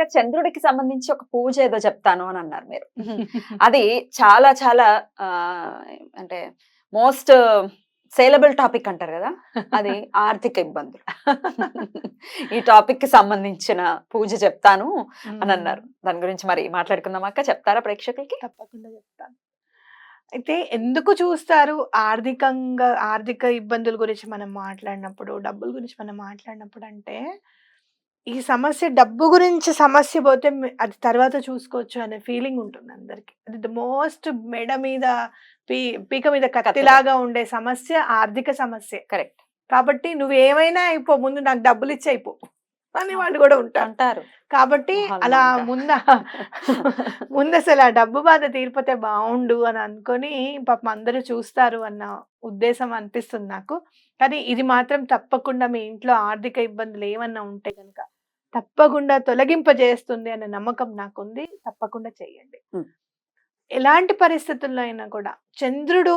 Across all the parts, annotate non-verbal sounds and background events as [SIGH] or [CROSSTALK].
ఇంకా చంద్రుడికి సంబంధించి ఒక పూజ ఏదో చెప్తాను అని అన్నారు మీరు. [LAUGHS] అది చాలా చాలా ఆ, అంటే మోస్ట్ సేలబుల్ టాపిక్ అంటారు కదా అది ఆర్థిక ఇబ్బందులు. [LAUGHS] ఈ టాపిక్కి సంబంధించిన పూజ చెప్తాను అని అన్నారు. దాని గురించి మరి మాట్లాడుకుందాం అక్క? చెప్తారా ప్రేక్షకులకి? తప్పకుండా చెప్తాను. అయితే ఎందుకు చూస్తారు ఆర్థికంగా ఆర్థిక ఇబ్బందుల గురించి మనం మాట్లాడినప్పుడు డబ్బుల గురించి మనం మాట్లాడినప్పుడు అంటే ఈ సమస్య డబ్బు గురించి సమస్య పోతే అది తర్వాత చూసుకోవచ్చు అనే ఫీలింగ్ ఉంటుంది అందరికి. అది ద మోస్ట్ మెడ మీద పీ పీక మీద కత్తిలాగా ఉండే సమస్య ఆర్థిక సమస్య. కరెక్ట్. కాబట్టి నువ్వు ఏమైనా అయిపో ముందు నాకు డబ్బులు ఇచ్చి అయిపో అని వాళ్ళు కూడా ఉంటారు. అంటారు. కాబట్టి అలా. ముంద [LAUGHS] ముందు అసలు ఆ డబ్బు బాధ తీరిపోతే బాగుండు అని అనుకొని పాపం అందరూ చూస్తారు అన్న ఉద్దేశం అనిపిస్తుంది నాకు. కానీ ఇది మాత్రం తప్పకుండా మీ ఇంట్లో ఆర్థిక ఇబ్బందులు ఏమన్నా ఉంటే కనుక తప్పకుండా తొలగింపజేస్తుంది అనే నమ్మకం నాకుంది తప్పకుండా చేయండి. ఎలాంటి పరిస్థితుల్లో అయినా కూడా చంద్రుడు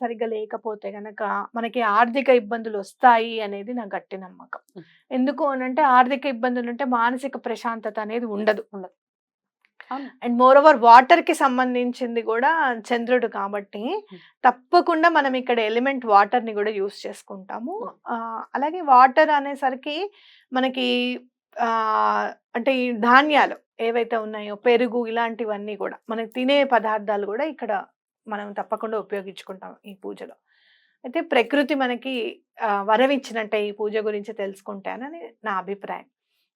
సరిగ్గా లేకపోతే గనక మనకి ఆర్థిక ఇబ్బందులు వస్తాయి అనేది నా గట్టి నమ్మకం. ఎందుకు అనంటే ఆర్థిక ఇబ్బందులు ఉంటే మానసిక ప్రశాంతత అనేది ఉండదు ఉండదు. అండ్ మోర్ ఓవర్ వాటర్కి సంబంధించింది కూడా చంద్రుడు కాబట్టి. తప్పకుండా మనం ఇక్కడ ఎలిమెంట్ వాటర్ని కూడా యూస్ చేసుకుంటాము అలాగే వాటర్ అనేసరికి మనకి అంటే ఈ ధాన్యాలు ఏవైతే ఉన్నాయో పెరుగు ఇలాంటివన్నీ కూడా మనకి తినే పదార్థాలు కూడా ఇక్కడ మనం తప్పకుండా ఉపయోగించుకుంటాం ఈ పూజలో. అయితే ప్రకృతి మనకి వరవిచ్చినట్టే ఈ పూజ గురించి తెలుసుకుంటానని నా అభిప్రాయం.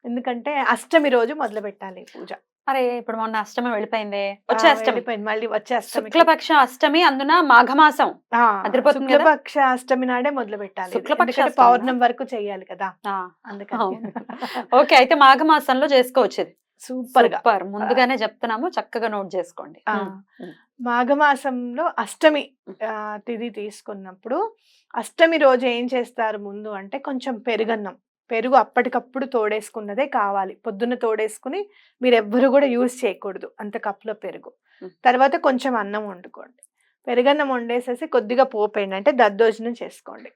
ఎందుకంటే అష్టమి రోజు మొదలు పెట్టాలి ఈ పూజ. అరే ఇప్పుడు మొన్న అష్టమి వెళ్ళిపోయిందే వచ్చే అష్టమి వెళ్ళిపోయింది. మళ్ళీ వచ్చే అష్టమి శుక్లపక్ష అష్టమి అందున మాఘమాసం అదిరిపోతుంది కదా? శుక్లపక్ష అష్టమి నాడే మొదలు పెట్టాలి. శుక్లపక్ష ఎందుకంటే అష్టమినా? పౌర్ణమి వరకు చేయాలి కదా ఆ, అందుకని అవును. ఓకే అయితే మాఘమాసంలో చేసుకోవచ్చు ఇది సూపర్గా సూపర్ ముందుగానే చెప్తున్నాము చక్కగా నోట్ చేసుకోండి ఆ, ఉమ్, ఉమ్. మాఘమాసంలో అష్టమి. ఆ, తిథి తీసుకున్నప్పుడు అష్టమి రోజు ఏం చేస్తారు ముందు అంటే కొంచెం పెరుగన్నం పెరుగు అప్పటికప్పుడు తోడేసుకున్నదే కావాలి. పొద్దున్న తోడేసుకుని మీరు ఎవ్వరు కూడా యూజ్ చేయకూడదు అంత కప్లో పెరుగు. తర్వాత కొంచెం అన్నం వండుకోండి. పెరుగన్నం వండేసేసి కొద్దిగా పోపేయండి అంటే దద్దోజనం చేసుకోండి.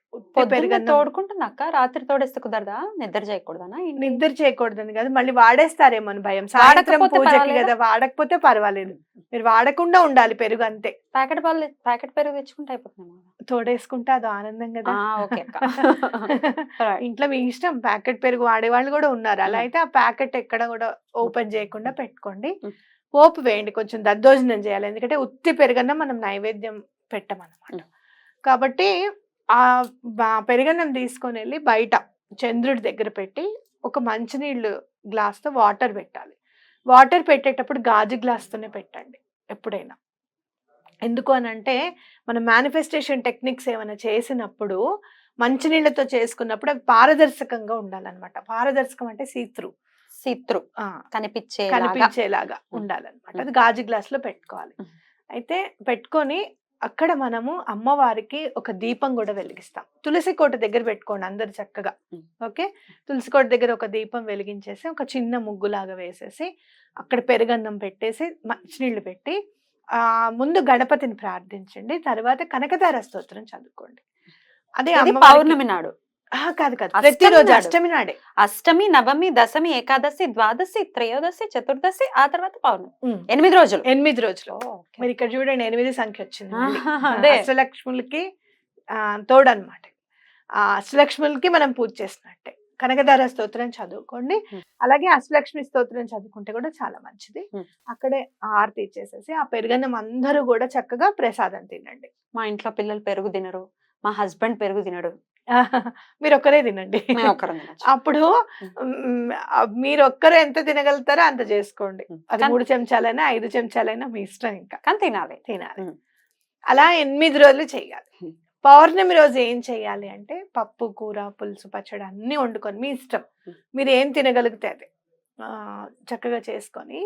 పెరుగన్నం తోడుకుంటున్నా అక్క రాత్రి తోడేస్తే కుదరదా? నిద్ర చేయకూడదనా? నిద్ర చేయకూడదని కాదు. మళ్ళీ వాడేస్తారేమో అని భయం. సాయంత్రం పూజకి? కదా వాడకపోతే పర్వాలేదు. మీరు వాడకుండా ఉండాలి పెరుగు అంతే ప్యాకెట్ పాలు ప్యాకెట్ పెరుగు తెచ్చుకుంటే అయిపోతుంది తోడేసుకుంటే అది ఆనందం కదా. ఓకే. [LAUGHS] ఇంట్లో మీ ఇష్టం. ప్యాకెట్ పెరుగు వాడేవాళ్ళు కూడా ఉన్నారు. అలా. అయితే ఆ ప్యాకెట్ ఎక్కడ కూడా ఓపెన్ చేయకుండా పెట్టుకోండి. పోపు వేయండి. కొంచెం దద్దోజనం చేయాలి. ఎందుకంటే ఉత్తి పెరుగన్నం మనం నైవేద్యం పెట్టమన్నమాట. కాబట్టి ఆ పెరుగన్నం తీసుకొని వెళ్ళి బయట చంద్రుడి దగ్గర పెట్టి ఒక మంచినీళ్ళు గ్లాస్తో వాటర్ పెట్టాలి. వాటర్ పెట్టేటప్పుడు గాజు గ్లాస్తోనే పెట్టండి ఎప్పుడైనా. ఎందుకు అని అంటే మనం మేనిఫెస్టేషన్ టెక్నిక్స్ ఏమైనా చేసినప్పుడు మంచినీళ్ళతో చేసుకున్నప్పుడు అవి పారదర్శకంగా ఉండాలన్నమాట. పారదర్శకం అంటే సీత్రు సిత్రు కనిపించే కనిపించేలాగా. ఉండాలన్నమాట. అది గాజు గ్లాస్లో పెట్టుకోవాలి. అయితే పెట్టుకొని అక్కడ మనము అమ్మవారికి ఒక దీపం కూడా వెలిగిస్తాం. తులసి కోట దగ్గర పెట్టుకోండి అందరు చక్కగా. ఓకే? తులసి కోట దగ్గర ఒక దీపం వెలిగించేసి ఒక చిన్న ముగ్గులాగా వేసేసి అక్కడ పెరుగన్నం పెట్టేసి మంచినీళ్ళు పెట్టి ముందు గణపతిని ప్రార్థించండి తర్వాత కనకదార స్తోత్రం చదువుకోండి. అదే పౌర్ణమి నాడు. ఆ, కాదు కాదు. ప్రతిరోజు. అష్టమి నాడే. అష్టమి నవమి దశమి ఏకాదశి ద్వాదశి త్రయోదశి చతుర్దశి ఆ తర్వాత పౌర్ణమి. ఎనిమిది రోజులు. ఎనిమిది రోజులు. మీరు ఇక్కడ చూడండి ఎనిమిది సంఖ్య వచ్చింది. అష్టలక్ష్ములకి ఆ, తోడు అనమాట ఆ అష్టలక్ష్ములకి మనం పూజ చేసినట్టే కనకదార స్తోత్రం చదువుకోండి. అలాగే అష్టలక్ష్మి స్తోత్రం చదువుకుంటే కూడా చాలా మంచిది. అక్కడే ఆరతి ఇచ్చేసేసి ఆ పెరుగన్నం అందరూ కూడా చక్కగా ప్రసాదం తినండి. మా ఇంట్లో పిల్లలు పెరుగు తినరు. మా హస్బెండ్ పెరుగు తినడు. [LAUGHS] మీరు ఒక్కరే తినండి. అప్పుడు మీరు ఒక్కరు ఎంత తినగలుగుతారో అంత చేసుకోండి. అది మూడు చెంచాలైనా ఐదు చెంచాలైనా మీ ఇష్టం ఇంకా. కానీ తినాలి. తినాలి. అలా ఎనిమిది రోజులు చేయాలి. పౌర్ణమి రోజు ఏం చేయాలి అంటే పప్పు కూర పులుసు పచ్చడి అన్నీ వండుకొని మీ ఇష్టం. మీరు ఏం తినగలిగితే అది. చక్కగా చేసుకొని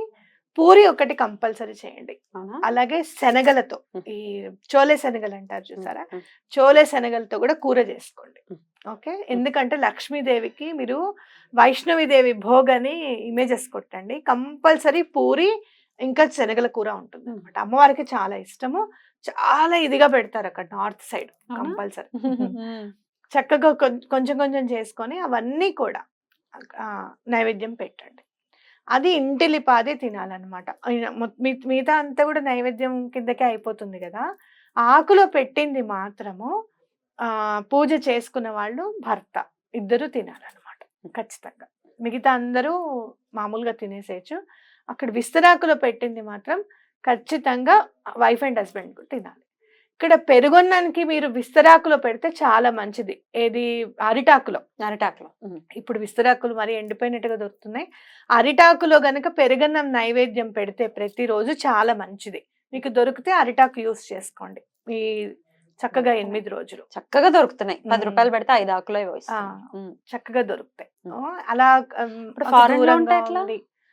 పూరి ఒకటి కంపల్సరీ చేయండి. అలాగే శనగలతో. ఈ చోలే శనగలు అంటారు చూసారా? చోలే శనగలతో కూడా కూర చేసుకోండి. ఓకే? ఎందుకంటే లక్ష్మీదేవికి మీరు వైష్ణవిదేవి భోగ్ అని ఇమేజెస్ కొట్టండి. కంపల్సరీ పూరి ఇంకా శనగల కూర ఉంటుంది. అనమాట అమ్మవారికి చాలా ఇష్టము. చాలా ఇదిగా పెడతారు అక్కడ నార్త్ సైడ్? కంపల్సరీ. [LAUGHS] చక్కగా కొంచెం కొంచెం చేసుకొని అవన్నీ కూడా నైవేద్యం పెట్టండి. అది ఇంటిలిపాది తినాలన్నమాట. మిగతా అంతా కూడా నైవేద్యం కిందకే అయిపోతుంది కదా. ఆకులో పెట్టింది మాత్రము ఆ పూజ చేసుకున్న వాళ్ళు భర్త ఇద్దరు తినాలన్నమాట. ఖచ్చితంగా. మిగతా అందరూ మామూలుగా తినేసేయచ్చు. అక్కడ విస్తరాకులో పెట్టింది మాత్రం ఖచ్చితంగా వైఫ్ అండ్ హస్బెండ్ తినాలి. ఇక్కడ పెరుగొన్నానికి మీరు విస్తరాకులో పెడితే చాలా మంచిది. ఏది? అరిటాకులో. అరిటాకులో. ఇప్పుడు విస్తరాకులు మరి ఎండిపోయినట్టుగా దొరుకుతున్నాయి. అరిటాకులో గనక పెరుగన్నం నైవేద్యం పెడితే ప్రతిరోజు చాలా మంచిది. మీకు దొరికితే అరిటాకు యూస్ చేసుకోండి. ఈ చక్కగా ఎనిమిది రోజులు. చక్కగా దొరుకుతున్నాయి. పది. రూపాయలు పెడితే ఐదు ఆకులు చక్కగా దొరుకుతాయి. అలా ఉమ్,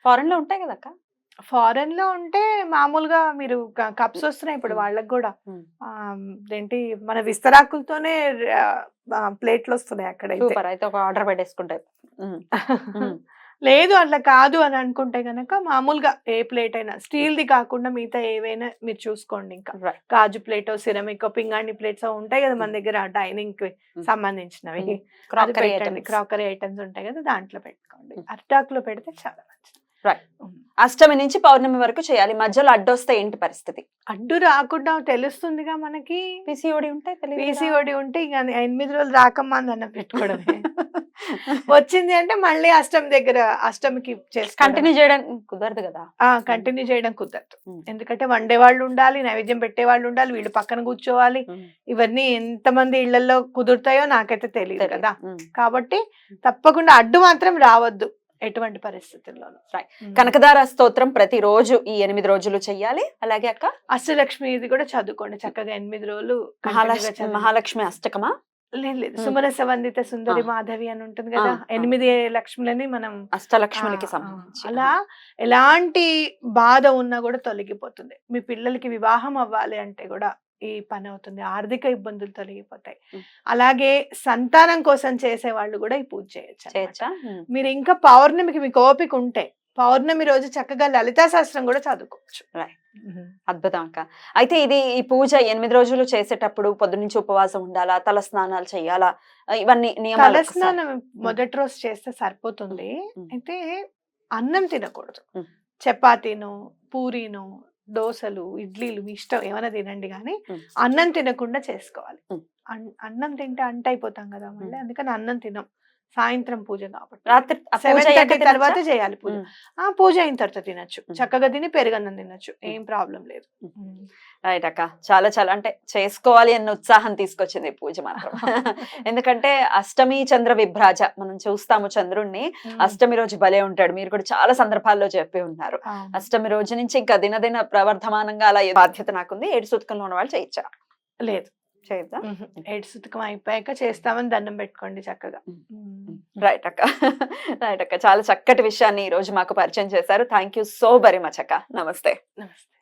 ఫారెన్లో ఉంటాయి కదా అక్క? ఫారెన్లో ఉంటే మామూలుగా మీరు కప్స్ వస్తున్నాయి ఇప్పుడు. వాళ్ళకి కూడా. ఏంటి మన విస్తరాకులతోనే ప్లేట్లు వస్తున్నాయి అక్కడ అయితే ఒక ఆర్డర్ పెట్టేసుకుంటాయి. [LAUGHS] లేదు అట్లా కాదు అని అనుకుంటే గనక మామూలుగా ఏ ప్లేట్ అయినా స్టీల్ ది కాకుండా మిగతా ఏవైనా మీరు చూసుకోండి ఇంకా. గాజు ప్లేట్ సిరమిక్ పింగాణి ప్లేట్స్ ఉంటాయి కదా మన దగ్గర డైనింగ్కి. సంబంధించినవి. Crockery items. క్రాకరీ ఐటమ్స్ ఉంటాయి కదా దాంట్లో పెట్టుకోండి. అరిటాకులో పెడితే చాలా మంచిది. అష్టమి నుంచి పౌర్ణమి వరకు చేయాలి. మధ్యలో అడ్డొస్తే ఏంటి పరిస్థితి? అడ్డు రాకుండా తెలుస్తుందిగా మనకి. పీసీఓడి ఉంటే. పీసీఓడి ఉంటే ఇక ఎనిమిది రోజులు రాకమ్మా అని అన్నం పెట్టుకోవడమే. [LAUGHS] వచ్చింది అంటే మళ్ళీ అష్టమి దగ్గర అష్టమికి కంటిన్యూ చేయడానికి కుదరదు కదా. కంటిన్యూ చేయడం కుదరదు. ఎందుకంటే వండే వాళ్ళు ఉండాలి నైవేద్యం పెట్టే వాళ్ళు ఉండాలి వీళ్ళు పక్కన కూర్చోవాలి. ఇవన్నీ ఎంతమంది ఇళ్ళలో కుదురుతాయో నాకైతే తెలియదు. కదా. కాబట్టి తప్పకుండా అడ్డు మాత్రం రావద్దు. ఎటువంటి పరిస్థితుల్లోనూ Right. Mm. కనకదార స్తోత్రం ప్రతిరోజు ఈ ఎనిమిది రోజులు చెయ్యాలి అలాగే అక్క అష్టలక్ష్మి ఇది కూడా చదువుకోండి చక్కగా ఎనిమిది రోజులు మహాలక్ష్మి. మహాలక్ష్మి అష్టకమా లేదు లేదు Mm. సుమనస వందిత సుందరి. మాధవి అని ఉంటుంది కదా. ఎనిమిది లక్ష్ములని మనం అష్టలక్ష్ములకి అలా ఎలాంటి బాధ ఉన్నా కూడా తొలగిపోతుంది మీ పిల్లలకి వివాహం అవ్వాలి అంటే కూడా ఈ పని అవుతుంది. ఆర్థిక ఇబ్బందులు తొలగిపోతాయి. అలాగే సంతానం కోసం చేసే వాళ్ళు కూడా ఈ పూజ చేయొచ్చు. మీరు ఇంకా పౌర్ణమికి మీకు ఓపిక ఉంటే పౌర్ణమి రోజు చక్కగా లలితా శాస్త్రం కూడా చదువుకోవచ్చు. అద్భుతం అక్క. అయితే ఇది ఈ పూజ ఎనిమిది రోజులు చేసేటప్పుడు పొద్దునుంచి ఉపవాసం ఉండాలా? తల స్నానాలు చేయాలా? ఇవన్నీ నియమాలు ఒకసారి. తలస్నానం మొదటి రోజు చేస్తే సరిపోతుంది. అయితే అన్నం తినకూడదు. చపాతీను పూరీను దోశలు ఇడ్లీలు మీ ఇష్టం ఏమైనా తినండి కానీ. అన్నం తినకుండా చేసుకోవాలి అన్నం తింటే అంట అయిపోతాం కదా మళ్ళీ. అందుకని అన్నం తినం సాయంత్రం పూజ కాబట్టి. రాత్రి సెవెన్ థర్టీ? తర్వాత చేయాలి పూజ. ఆ పూజ అయిన తర్వాత తినొచ్చు. చక్కగా తిని పెరుగన్నం తినొచ్చు. ఏం ప్రాబ్లం లేదు. రైట్ అక్క. చాలా చాలా అంటే చేసుకోవాలి అన్న ఉత్సాహం తీసుకొచ్చింది పూజ మాత్రం. [LAUGHS] ఎందుకంటే అష్టమి చంద్ర విభ్రాజ మనం చూస్తాము చంద్రుణ్ణి. అష్టమి రోజు భలే ఉంటాడు. మీరు కూడా చాలా సందర్భాల్లో చెప్పి ఉన్నారు. అష్టమి రోజు నుంచి ఇంకా దినదిన ప్రవర్ధమానంగా అలా బాధ్యత నాకుంది. ఏడు సూతకంలో ఉన్న వాళ్ళు చేయొచ్చా లేదు. ఏడు సుతకం అయిపోయాక చేస్తామని దండం పెట్టుకోండి చక్కగా. రైట్ అక్క. [LAUGHS] రైట్ అక్క. చాలా చక్కటి విషయాన్ని ఈ రోజు మాకు పరిచయం చేశారు. Thank you so very much అక్క. నమస్తే. నమస్తే.